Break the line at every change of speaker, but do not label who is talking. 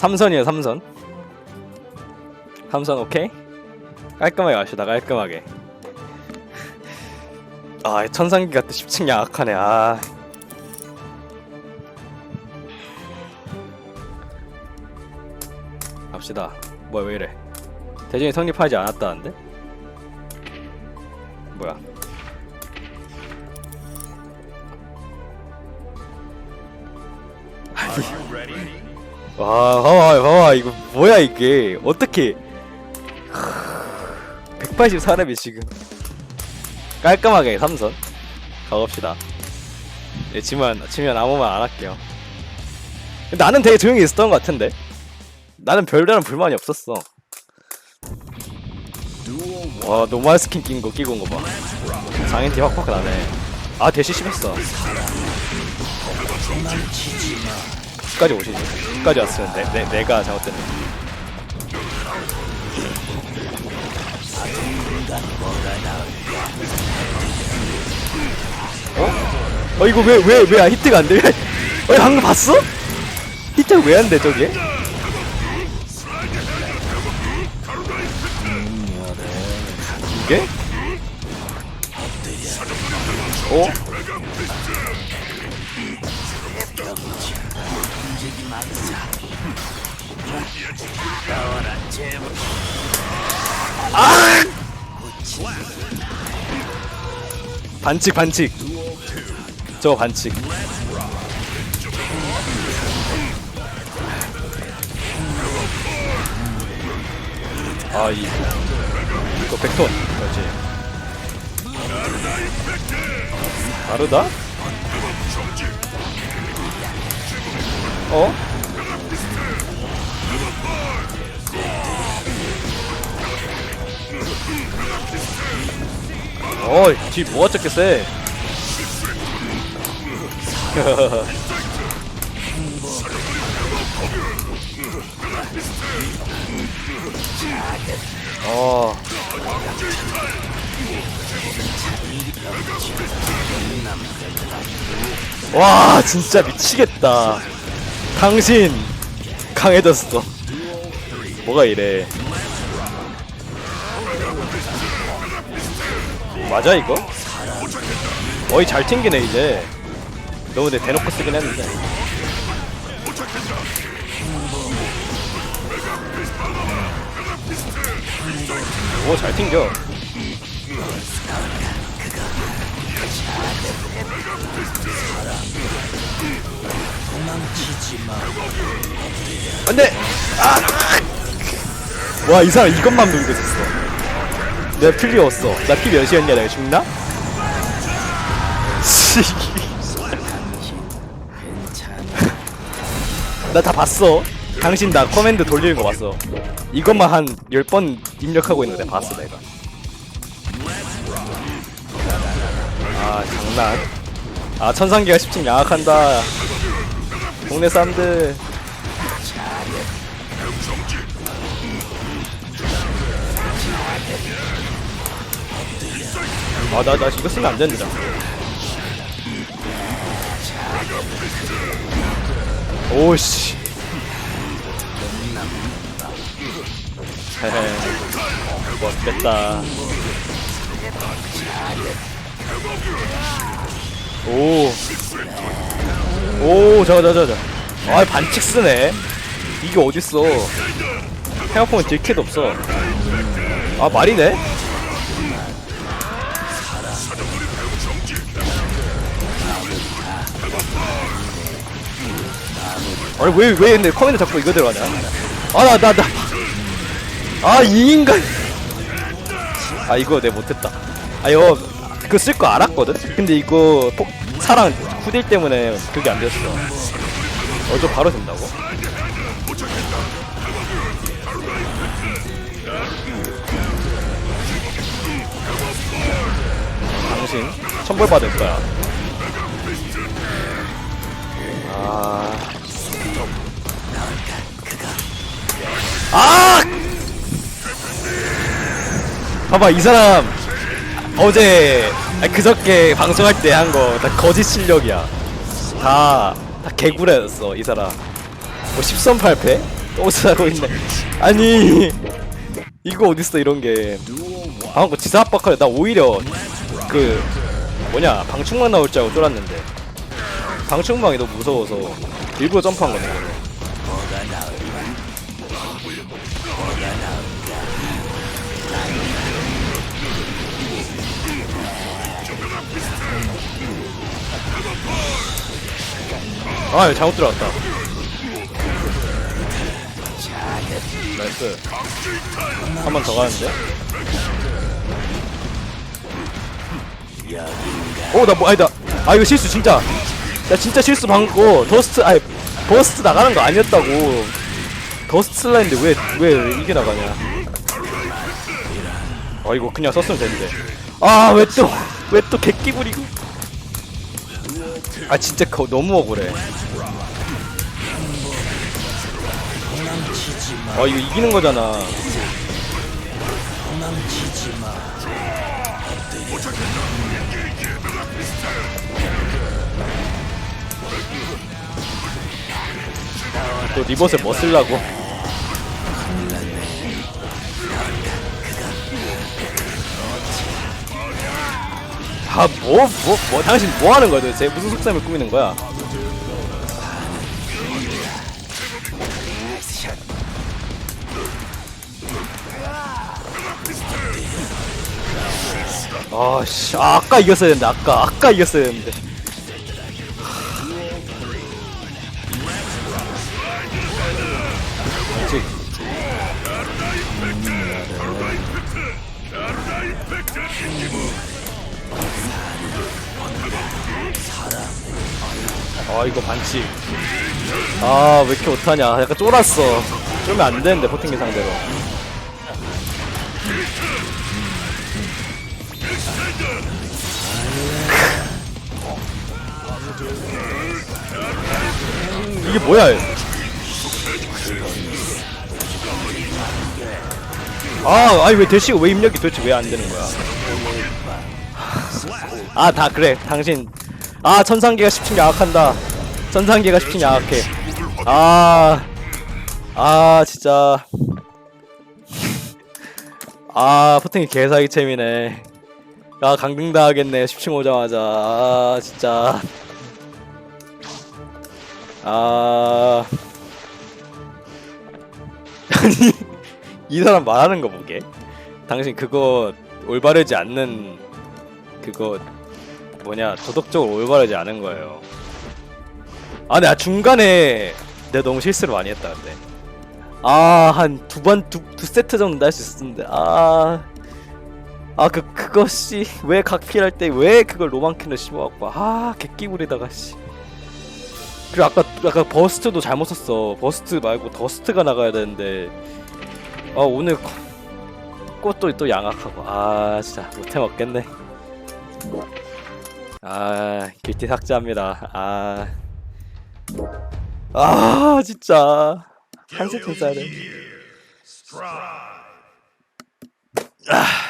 삼선이에요 삼선. 삼선 오케이. 깔끔하게 갑시다 깔끔하게. 아 천상기가 또 10층 양악하네 아. 갑시다. 뭐야 왜 이래? 대전이 성립하지 않았다는데? 뭐야 와 봐봐 봐봐. 이거 뭐야 이게? 어떻게? 180 사람이 지금 깔끔하게 삼선? 가봅시다. 예, 지만 지면 아무 말 안 할게요. 나는 되게 조용히 있었던 것 같은데? 나는 별다른 불만이 없었어. 와 노말 스킨 낀 거 끼고 온 거봐. 장인티 확확 나네. 아 대시 심했어 끝까지 오시지 끝까지 왔으면 내, 내, 내가 잘못됐네 어? 어 이거 왜 왜 왜 히트가 안 돼? 어 방금 봤어? 히트가 왜 안 돼 저게? 이게? 어? 반칙 반칙. 저 반칙. 아 이, 이거 백톤 그렇지. 다르다? 어? 어이 뒤 뭐가 저렇게 세 어. 와 진짜 미치겠다 당신 강해졌어. 뭐가 이래. 맞아 이거? 어이 잘 튕기네 이제. 너무 내 대놓고 쓰긴 했는데. 오 잘 튕겨 안돼 아! 와이 사람 이것만 누르고 있었어. 내가 필리 없어. 나피 몇이었냐 내가 죽나? 나 다 봤어. 당신 나 커맨드 돌리는 거 봤어. 이것만 한 10번 입력하고 있는 거 내가 봤어 내가. 아 장난. 아 천상계가 10층 양악한다 동네 사람들 아, 나, 나 이거 쓰면 안 된다. 오씨. 헤헤. 뭐, 됐다. 오. 오, 잠깐, 잠깐, 잠깐. 아, 반칙 쓰네. 이게 어딨어. 생각보면 딜캐도 없어. 아, 말이네? 아니 왜 왜 근데 커맨드 자꾸 이거 들어가냐? 아 나 나 나. 아 이 인간. 아 이거 내 못했다. 아 이거 그쓸거 알았거든. 근데 이거 폭 사랑 후딜 때문에 그게 안 됐어. 어저 바로 된다고? 당신 천벌 받을 거야. 아. 아! 봐봐 이 사람 어제 그저께 방송할 때 한 거 다 거짓 실력이야. 다 다 개구라였어 이 사람. 뭐 10선 8패? 또 사고 있네. 아니 이거 어딨어 이런 게. 방금 거 지사 압박하려. 나 오히려 그 뭐냐 방충망 나올 줄 알고 쫄았는데. 방충망이 너무 무서워서 일부러 점프한 거네 아 잘못 들어갔다. 나이스. 한 번 더 가는데? 오나 뭐 아니다. 아 이거 실수 진짜. 나 진짜 실수 방금 더스트 아니 버스트 나가는 거 아니었다고. 더스트 슬라인데 왜 왜 이게 나가냐. 아 이거 그냥 썼으면 되는데. 아 왜 또 왜또 객기 부리고 아 진짜 거, 너무 억울해. 아 이거 이기는 거잖아. 또 리버스에 뭐 쓰려고 아 뭐 뭐 뭐 당신 뭐 하는 거야? 도대체 무슨 속셈을 꾸미는 거야? 아 씨 아, 아까 이겼어야 했는데 아까 아까 이겼어야 했는데. 아직 아 이거 반칙. 아 왜 이렇게 못하냐. 약간 쫄았어. 쫄면 안 되는데 포팅기 상대로. 이게 뭐야 아 아니 왜 대시가 왜 입력이 도대체 왜 안 되는 거야? 아 다 그래. 당신 아 천상계가 10층 양악한다 천상계가 10층 양악해 아, 아, 진짜. 아, 포팅이 개사기 챔이네. 아, 강등당하겠네. 10층 오자마자. 아, 진짜. 아. 아니, 이 사람 말하는 거 보게. 당신 그거 올바르지 않는, 그거, 뭐냐, 도덕적으로 올바르지 않은 거예요. 아, 내가 중간에 내가 너무 실수를 많이 했다 근데. 아, 한 두 번, 두, 두 세트 정도 할 수 있었는데, 아. 아, 그, 씨. 왜 각필할 때, 왜 그걸 로망캔을 씹어갖고, 아, 개끼부리다가, 씨. 그리고 아까, 아까 버스트도 잘못 썼어. 버스트 말고 더스트가 나가야 되는데, 아, 오늘 꽃도 또 양악하고, 아, 진짜, 못해 먹겠네. 아, 길티 삭제합니다. 아. 아 진짜 한 세팅 짜야 돼. 아.